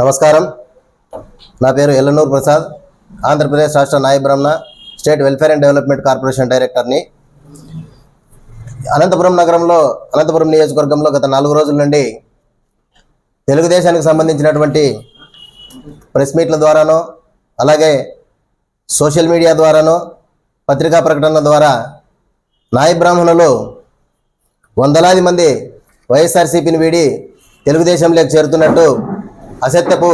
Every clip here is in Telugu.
నమస్కారం. నా పేరు ఎల్లనూరు ప్రసాద్. ఆంధ్రప్రదేశ్ రాష్ట్ర నాయ బ్రహ్మణ state welfare and development corporation డైరెక్టర్ని. అనంతపురం నగరంలో అనంతపురం నియోజకవర్గంలో గత నాలుగు రోజుల నుండి తెలుగుదేశానికి సంబంధించినటువంటి ప్రెస్ మీట్ల ద్వారానో అలాగే సోషల్ మీడియా ద్వారానో పత్రికా ప్రకటనల ద్వారా నాయ బ్రాహ్మణులు వందలాది మంది వైఎస్ఆర్సీపీని వీడి తెలుగుదేశంలోకి చేరుతున్నట్టు అసత్యపు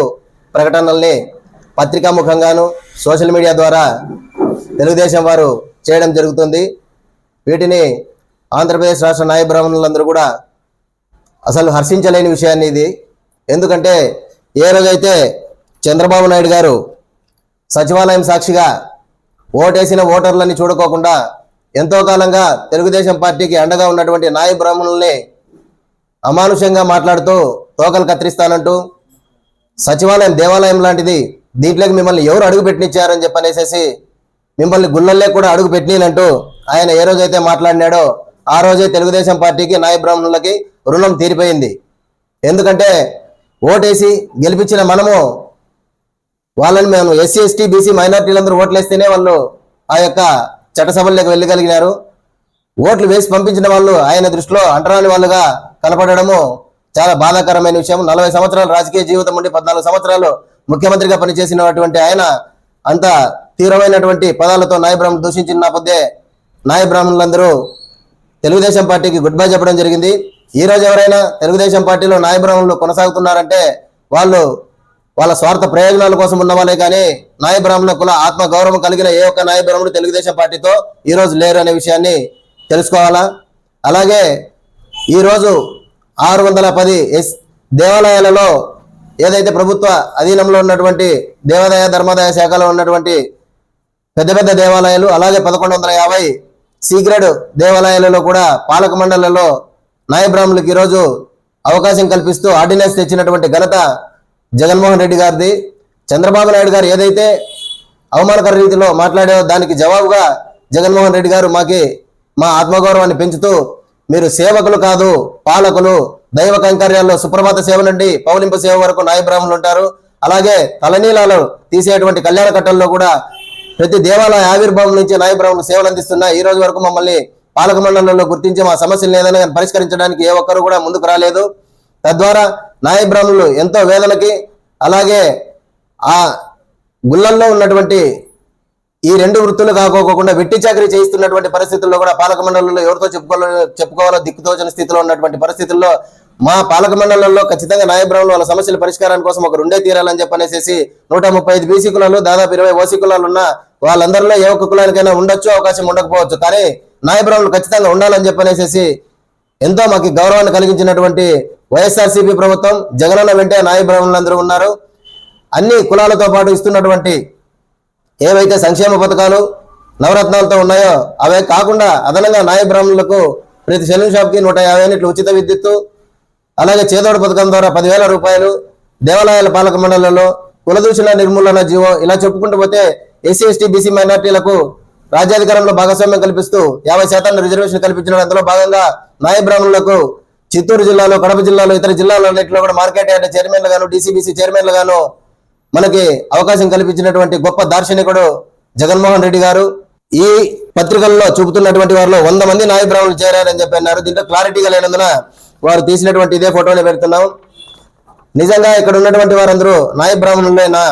ప్రకటనల్ని పత్రికాముఖంగాను సోషల్ మీడియా ద్వారా తెలుగుదేశం వారు చేయడం జరుగుతుంది. వీటిని ఆంధ్రప్రదేశ్ రాష్ట్ర నాయ బ్రాహ్మణులందరూ కూడా అసలు హర్షించలేని విషయాన్ని ఇది. ఎందుకంటే ఏ రోజైతే చంద్రబాబు నాయుడు గారు సచివాలయం సాక్షిగా ఓటేసిన ఓటర్లని చూడుకోకుండా ఎంతో కాలంగా తెలుగుదేశం పార్టీకి అండగా ఉన్నటువంటి నాయ బ్రాహ్మణుల్ని అమానుషంగా మాట్లాడుతూ తోకలు కత్తిరిస్తానంటూ సచివాలయం దేవాలయం లాంటిది. దీంట్లోకి మిమ్మల్ని ఎవరు అడుగు పెట్టినిచ్చారని చెప్పనేసేసి మిమ్మల్ని గుళ్ళల్లో కూడా అడుగు పెట్టినంటూ ఆయన ఏ రోజైతే మాట్లాడినాడో ఆ రోజే తెలుగుదేశం పార్టీకి నాయ బ్రాహ్మణులకి రుణం తీరిపోయింది. ఎందుకంటే ఓటేసి గెలిపించిన మనము వాళ్ళని మేము ఎస్సీ ఎస్టీ బీసీ మైనార్టీలందరూ ఓట్లేస్తేనే వాళ్ళు ఆ యొక్క చట్టసభల్లోకి వెళ్ళగలిగినారు. ఓట్లు వేసి పంపించిన వాళ్ళు ఆయన దృష్టిలో అంటరాని వాళ్ళుగా కనపడడము చాలా బాధాకరమైన విషయం. నలభై సంవత్సరాల రాజకీయ జీవితం ఉండి పద్నాలుగు సంవత్సరాలు ముఖ్యమంత్రిగా పనిచేసినటువంటి ఆయన అంత తీవ్రమైనటువంటి పదాలతో నాయ దూషించిన పొద్దే నాయబ్రాహ్మణులందరూ తెలుగుదేశం పార్టీకి గుడ్ బై చెప్పడం జరిగింది. ఈ రోజు ఎవరైనా తెలుగుదేశం పార్టీలో నాయబ్రాహ్మణులు కొనసాగుతున్నారంటే వాళ్ళు వాళ్ళ స్వార్థ ప్రయోజనాల కోసం ఉన్న వాళ్ళే కానీ నాయబ్రాహ్మణ కుల ఆత్మ గౌరవం కలిగిన ఏ ఒక్క నాయబ్రాహ్మణుడు తెలుగుదేశం పార్టీతో ఈ రోజు లేరు అనే విషయాన్ని తెలుసుకోవాలా? అలాగే ఈరోజు ఆరు వందల పది ఎస్ దేవాలయాలలో ఏదైతే ప్రభుత్వ అధీనంలో ఉన్నటువంటి దేవాదాయ ధర్మాదాయ శాఖలో ఉన్నటువంటి పెద్ద పెద్ద దేవాలయాలు అలాగే పదకొండు వందల యాభై సీక్రెట్ దేవాలయాలలో కూడా పాలక మండలంలో న్యాయబ్రాహ్ములకు ఈరోజు అవకాశం కల్పిస్తూ ఆర్డినెన్స్ తెచ్చినటువంటి ఘనత జగన్మోహన్ రెడ్డి గారిది. చంద్రబాబు నాయుడు గారు ఏదైతే అవమానకర రీతిలో మాట్లాడారో దానికి జవాబుగా జగన్మోహన్ రెడ్డి గారు మాకి మా ఆత్మగౌరవాన్ని పెంచుతూ మీరు సేవకులు కాదు పాలకులు దైవ కైంకర్యాల్లో సుప్రభాత సేవ నుండి పౌలింపు సేవ వరకు నాయబ్రాహ్మణులు ఉంటారు. అలాగే తలనీలాలు తీసేటువంటి కళ్యాణ కట్టల్లో కూడా ప్రతి దేవాలయ ఆవిర్భావం నుంచి నాయబ్రాహ్మణులు సేవలు అందిస్తున్న ఈ రోజు వరకు మమ్మల్ని పాలక మండలంలో గుర్తించి మా సమస్యలు ఏదైనా కానీ పరిష్కరించడానికి ఏ ఒక్కరు కూడా ముందుకు రాలేదు. తద్వారా నాయబ్రాహ్మణులు ఎంతో వేదనకి అలాగే ఆ గుళ్ళల్లో ఉన్నటువంటి ఈ రెండు వృత్తులు కాకోకుండా వెట్టి చాకరీ చేయిస్తున్నటువంటి పరిస్థితుల్లో కూడా పాలక మండలంలో ఎవరితో చెప్పుకోవాలో చెప్పుకోవాలో దిక్కుతోచని స్థితిలో ఉన్నటువంటి పరిస్థితుల్లో మా పాలక మండలంలో ఖచ్చితంగా నాయ వాళ్ళ సమస్యల పరిష్కారం కోసం ఒక రెండే తీరాలని చెప్పనేసి నూట ముప్పై ఐదు బీసీ కులాలు దాదాపు ఇరవై ఓసీ కులాలు ఉన్న వాళ్ళందరిలో ఏ ఒక్క కులానికైనా ఉండొచ్చు అవకాశం ఉండకపోవచ్చు. కానీ నాయ ఖచ్చితంగా ఉండాలని చెప్పనేసి ఎంతో మాకు గౌరవాన్ని కలిగించినటువంటి వైఎస్ఆర్సీపీ ప్రభుత్వం జగనన్న వెంటే నాయబ్రహ్మలందరూ ఉన్నారు. అన్ని కులాలతో పాటు ఇస్తున్నటువంటి ఏవైతే సంక్షేమ పథకాలు నవరత్నాలతో ఉన్నాయో అవే కాకుండా అదనంగా నాయ బ్రాహ్మణులకు ప్రతి సెలూన్ షాప్కి నూట యాభై యూనిట్లు ఉచిత విద్యుత్తు అలాగే చేదోడు పథకం ద్వారా పదివేల రూపాయలు దేవాలయాల పాలక మండలంలో కులదూషణ నిర్మూలన జీవో ఇలా చెప్పుకుంటూ పోతే ఎస్సీ ఎస్టీ బీసీ మైనార్టీలకు రాజ్యాధికారంలో భాగస్వామ్యం కల్పిస్తూ యాభై శాతాన్ని రిజర్వేషన్ కల్పించడం అందులో భాగంగా నాయ బ్రాహ్మణులకు చిత్తూరు జిల్లాలో కడప జిల్లాలో ఇతర జిల్లాలన్నింటిలో కూడా మార్కెట్ యార్డ్ చైర్మన్లు గాను డీసీబీసీ చైర్మన్లు గాను మనకి అవకాశం కల్పించినటువంటి గొప్ప దార్శనికుడు జగన్మోహన్ రెడ్డి గారు ఈ పత్రికల్లో చూపుతున్నటువంటి వారిలో వంద మంది నాయ బ్రాహ్మణులు చేరారని చెప్పి అన్నారు. దీంట్లో క్లారిటీగా లేనందున వారు తీసినటువంటి ఇదే ఫోటోని పెడుతున్నాం. నిజంగా ఇక్కడ ఉన్నటువంటి వారందరూ నాయ బ్రాహ్మణులేనా?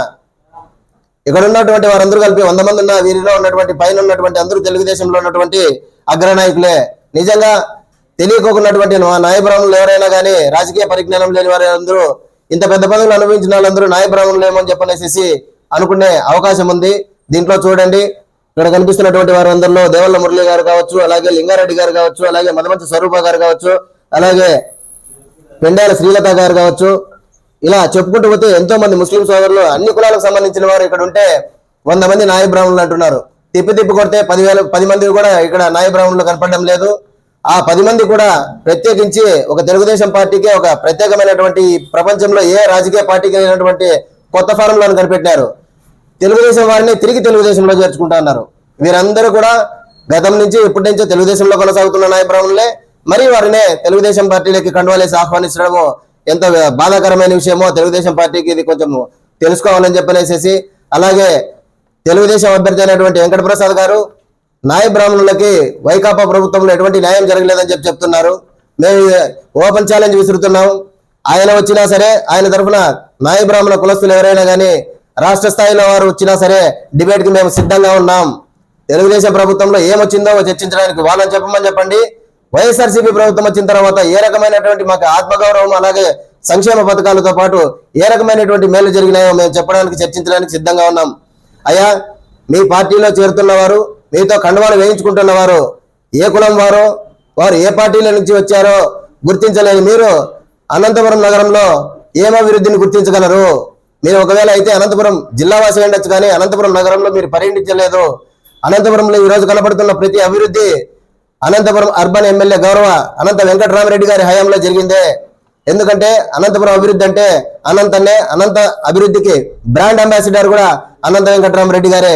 ఇక్కడ ఉన్నటువంటి వారందరూ కలిపి వంద మంది ఉన్న వీరిలో ఉన్నటువంటి పైన ఉన్నటువంటి అందరూ తెలుగుదేశంలో ఉన్నటువంటి అగ్రనాయకులే. నిజంగా తెలియకోకున్నటువంటి నాయ బ్రాహ్మణులు ఎవరైనా కానీ రాజకీయ పరిజ్ఞానం లేని వారందరూ ఇంత పెద్ద పదవులు అనుభవించిన వాళ్ళందరూ నాయ బ్రాహ్మణులు ఏమని చెప్పనేసి అనుకునే అవకాశం ఉంది. దీంట్లో చూడండి ఇక్కడ కనిపిస్తున్నటువంటి వారందరిలో దేవల్ల మురళి గారు కావచ్చు అలాగే లింగారెడ్డి గారు కావచ్చు అలాగే మదమంచి స్వరూప గారు కావచ్చు అలాగే పెండాల శ్రీలత గారు కావచ్చు. ఇలా చెప్పుకుంటూ పోతే ఎంతో మంది ముస్లిం సోదరులు అన్ని కులాలకు సంబంధించిన వారు ఇక్కడ ఉంటే వంద మంది నాయ బ్రాహ్మణులు అంటున్నారు. తిప్పి తిప్పి కొడితే పదివేల పది మంది కూడా ఇక్కడ నాయ బ్రాహ్మణులు కనపడడం లేదు. ఆ పది మంది కూడా ప్రత్యేకించి ఒక తెలుగుదేశం పార్టీకి ఒక ప్రత్యేకమైనటువంటి ప్రపంచంలో ఏ రాజకీయ పార్టీకి అయినటువంటి కొత్త ఫారంలను కనిపెట్టారు తెలుగుదేశం వారిని తిరిగి తెలుగుదేశంలో చేర్చుకుంటా ఉన్నారు వీరందరూ కూడా గతం నుంచి ఇప్పటి నుంచో తెలుగుదేశంలో కొనసాగుతున్న నాయ మరి వారినే తెలుగుదేశం పార్టీలోకి కండువాలేసి ఆహ్వానించడము ఎంత బాధాకరమైన విషయమో తెలుగుదేశం పార్టీకి ఇది కొంచెం తెలుసుకోవాలని చెప్పనేసేసి అలాగే తెలుగుదేశం అభ్యర్థి అయినటువంటి వెంకట ప్రసాద్ గారు నాయ బ్రాహ్మణులకి వైకాపా ప్రభుత్వంలో ఎటువంటి న్యాయం జరగలేదని చెప్పి చెప్తున్నారు. మేము ఓపెన్ ఛాలెంజ్ విసురుతున్నాం. ఆయన వచ్చినా సరే ఆయన తరఫున నాయ బ్రాహ్మణ కులస్తులు ఎవరైనా కానీ రాష్ట్ర స్థాయిలో వారు వచ్చినా సరే డిబేట్కి మేము సిద్ధంగా ఉన్నాం. తెలుగుదేశం ప్రభుత్వంలో ఏమొచ్చిందో చర్చించడానికి వాళ్ళని చెప్పమని చెప్పండి. వైఎస్ఆర్సీపీ ప్రభుత్వం వచ్చిన తర్వాత ఏ రకమైనటువంటి మాకు ఆత్మగౌరవం అలాగే సంక్షేమ పథకాలతో పాటు ఏ రకమైనటువంటి మేలు జరిగినాయో మేము చెప్పడానికి చర్చించడానికి సిద్ధంగా ఉన్నాం. అయ్యా మీ పార్టీలో చేరుతున్న వారు మీతో కండువాలు వేయించుకుంటున్న వారు ఏ కులం వారో వారు ఏ పార్టీల నుంచి వచ్చారో గుర్తించలేని మీరు అనంతపురం నగరంలో ఏం అభివృద్ధిని గుర్తించగలరు? మీరు ఒకవేళ అయితే అనంతపురం జిల్లా వాసి ఉండొచ్చు కానీ అనంతపురం నగరంలో మీరు పర్యటించలేదు అనంతపురంలో ఈ రోజు ప్రతి అభివృద్ధి అనంతపురం అర్బన్ ఎమ్మెల్యే గౌరవ అనంత వెంకటరామరెడ్డి గారి హయాంలో జరిగిందే. ఎందుకంటే అనంతపురం అభివృద్ధి అంటే అనంతనే అనంత అభివృద్ధికి బ్రాండ్ అంబాసిడర్ కూడా అనంత వెంకటరామరెడ్డి గారే.